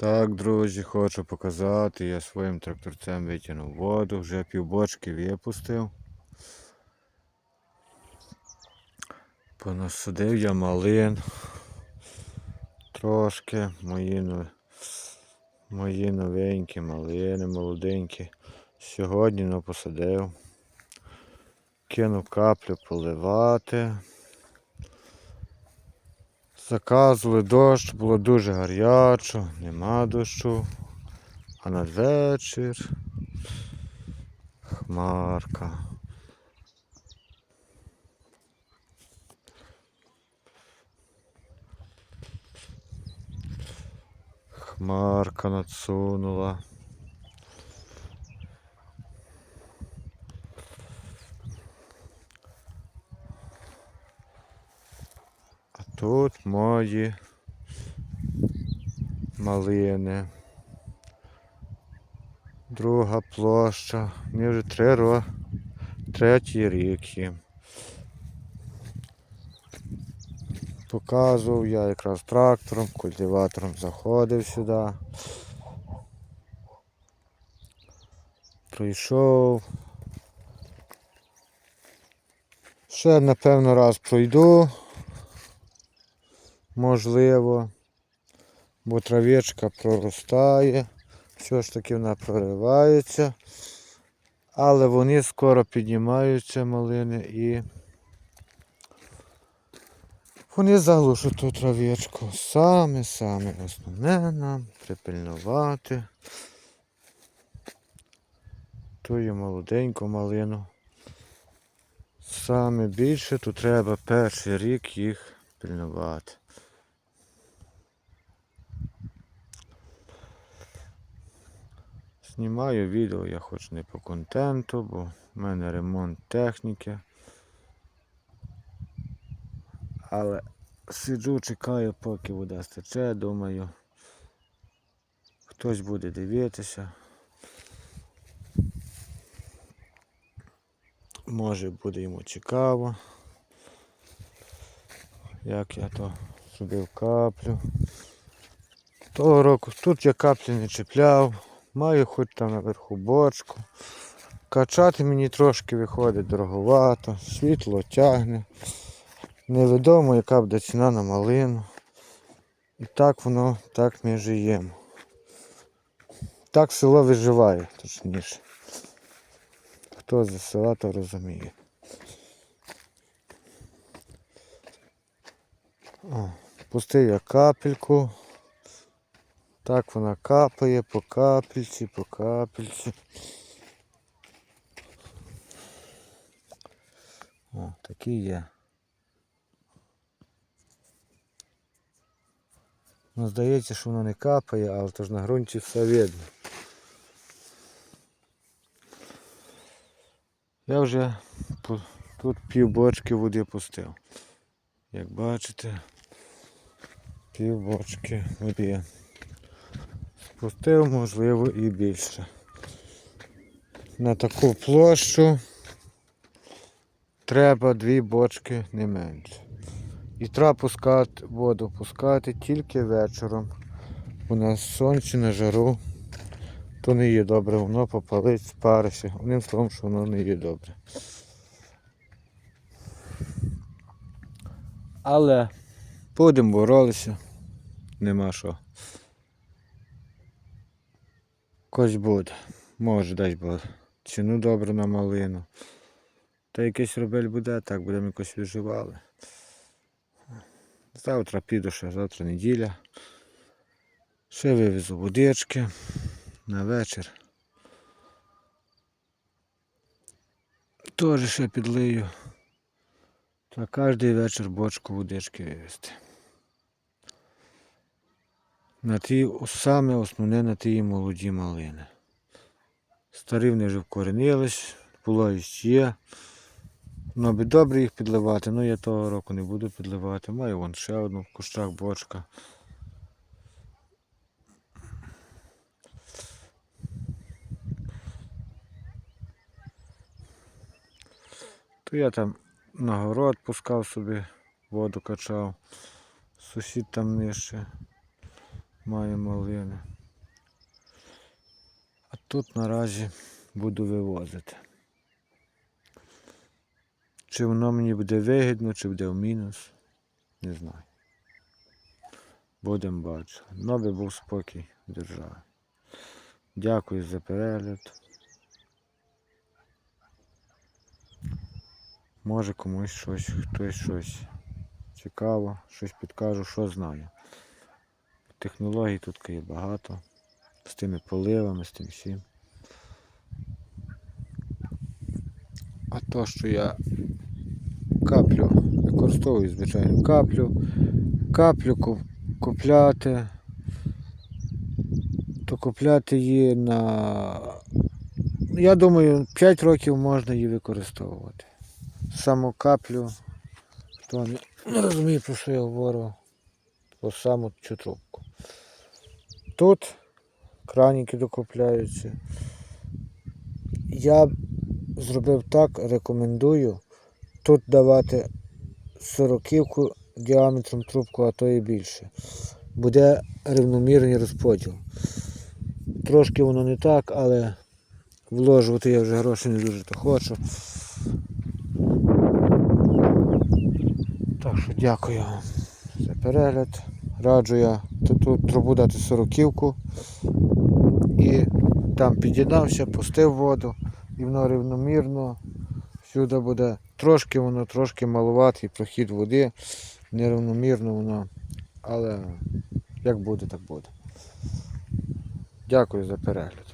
Так, друзі, хочу показати. Я своїм тракторцем витягнув воду, вже півбочки випустив. Понасадив я малин. Трошки мої, мої новенькі малини, молоденькі. Сьогодні посадив. Кинув каплю поливати. Заказували дощ, було дуже гарячо, нема дощу. А надвечір хмарка. Хмарка надсунула. Тут мої малини. Друга площа. Мені вже три ро... третій рік їм. Показував я якраз трактором, культиватором заходив сюди. Прийшов. Ще напевно раз пройду. Можливо. Бо травичка проростає. Все ж таки вона проривається. Але вони скоро піднімаються малини і вони заглушать ту травичку. Саме-саме основне нам припильнувати тую молоденьку малину. Саме більше тут треба перший рік їх пильнувати. Знімаю відео я хоч не по контенту, бо в мене ремонт техніки. Але сиджу, чекаю, поки вода стече, думаю. Хтось буде дивитися. Може буде йому цікаво. Як я то зробив каплю. Того року тут я каплі не чіпляв. Маю хоч там наверху бочку. Качати мені трошки виходить дороговато, світло тягне. Невідомо, яка буде ціна на малину. І так воно, так ми живемо. Так село виживає, точніше. Хто з села, то розуміє. О, пустив я капельку. Так вона капає по капельці, по капельці. О, такі є. Ну, здається, що воно не капає, але то ж на ґрунті все видно. Я вже тут пів бочки води пустив. Як бачите, пів бочки води. Спустив, можливо, і більше. На таку площу треба дві бочки не менше. І треба пускати воду пускати тільки вечором. У нас сонце на жару, то не є добре, воно попалить, спариться. Одним словом, що воно не є добре. Але будемо боролися, нема що. Кось буде. Може дай Бог. Ціну добре на малину. Та якийсь рубель буде, так будемо якось виживали. Завтра піду ще, завтра неділя. Ще вивезу водички на вечір. Теж ще підлию. Та кожен вечір бочку водички вивезти. На ті, саме основне на ті молоді малини. Старі вони вже вкоренились, і ще. Ну, би добре їх підливати, ну я того року не буду підливати. Маю вон ще одну в кущах бочка. То я там на город пускав собі, воду качав. Сусід там нижче. Має малини. А тут наразі буду вивозити. Чи воно мені буде вигідно, чи буде в мінус, не знаю. Будемо бачити. Новий був спокій держави. Дякую за перегляд. Може комусь щось, хтось щось цікаво, щось підкажу, що знаю. Технологій тут є багато. З тими поливами, з тим всім. А то, що я каплю, використовую, звичайно, каплю, каплю купляти, то купляти її на. Я думаю, 5 років можна її використовувати. Саму каплю, хто не, розуміє, про що я говорю, то саму цю трубку. Тут краніки докупляються. Я зробив так, рекомендую тут давати сороківку діаметром трубку, а то і більше. Буде рівномірний розподіл. Трошки воно не так, але вложувати я вже гроші не дуже то хочу. Так що дякую вам перегляд. Раджу я тут, трубу дати сороківку і там під'єднався, пустив воду і воно рівномірно. Всюди буде трошки воно, трошки малуватий прохід води, нерівномірно воно, але як буде, так буде. Дякую за перегляд.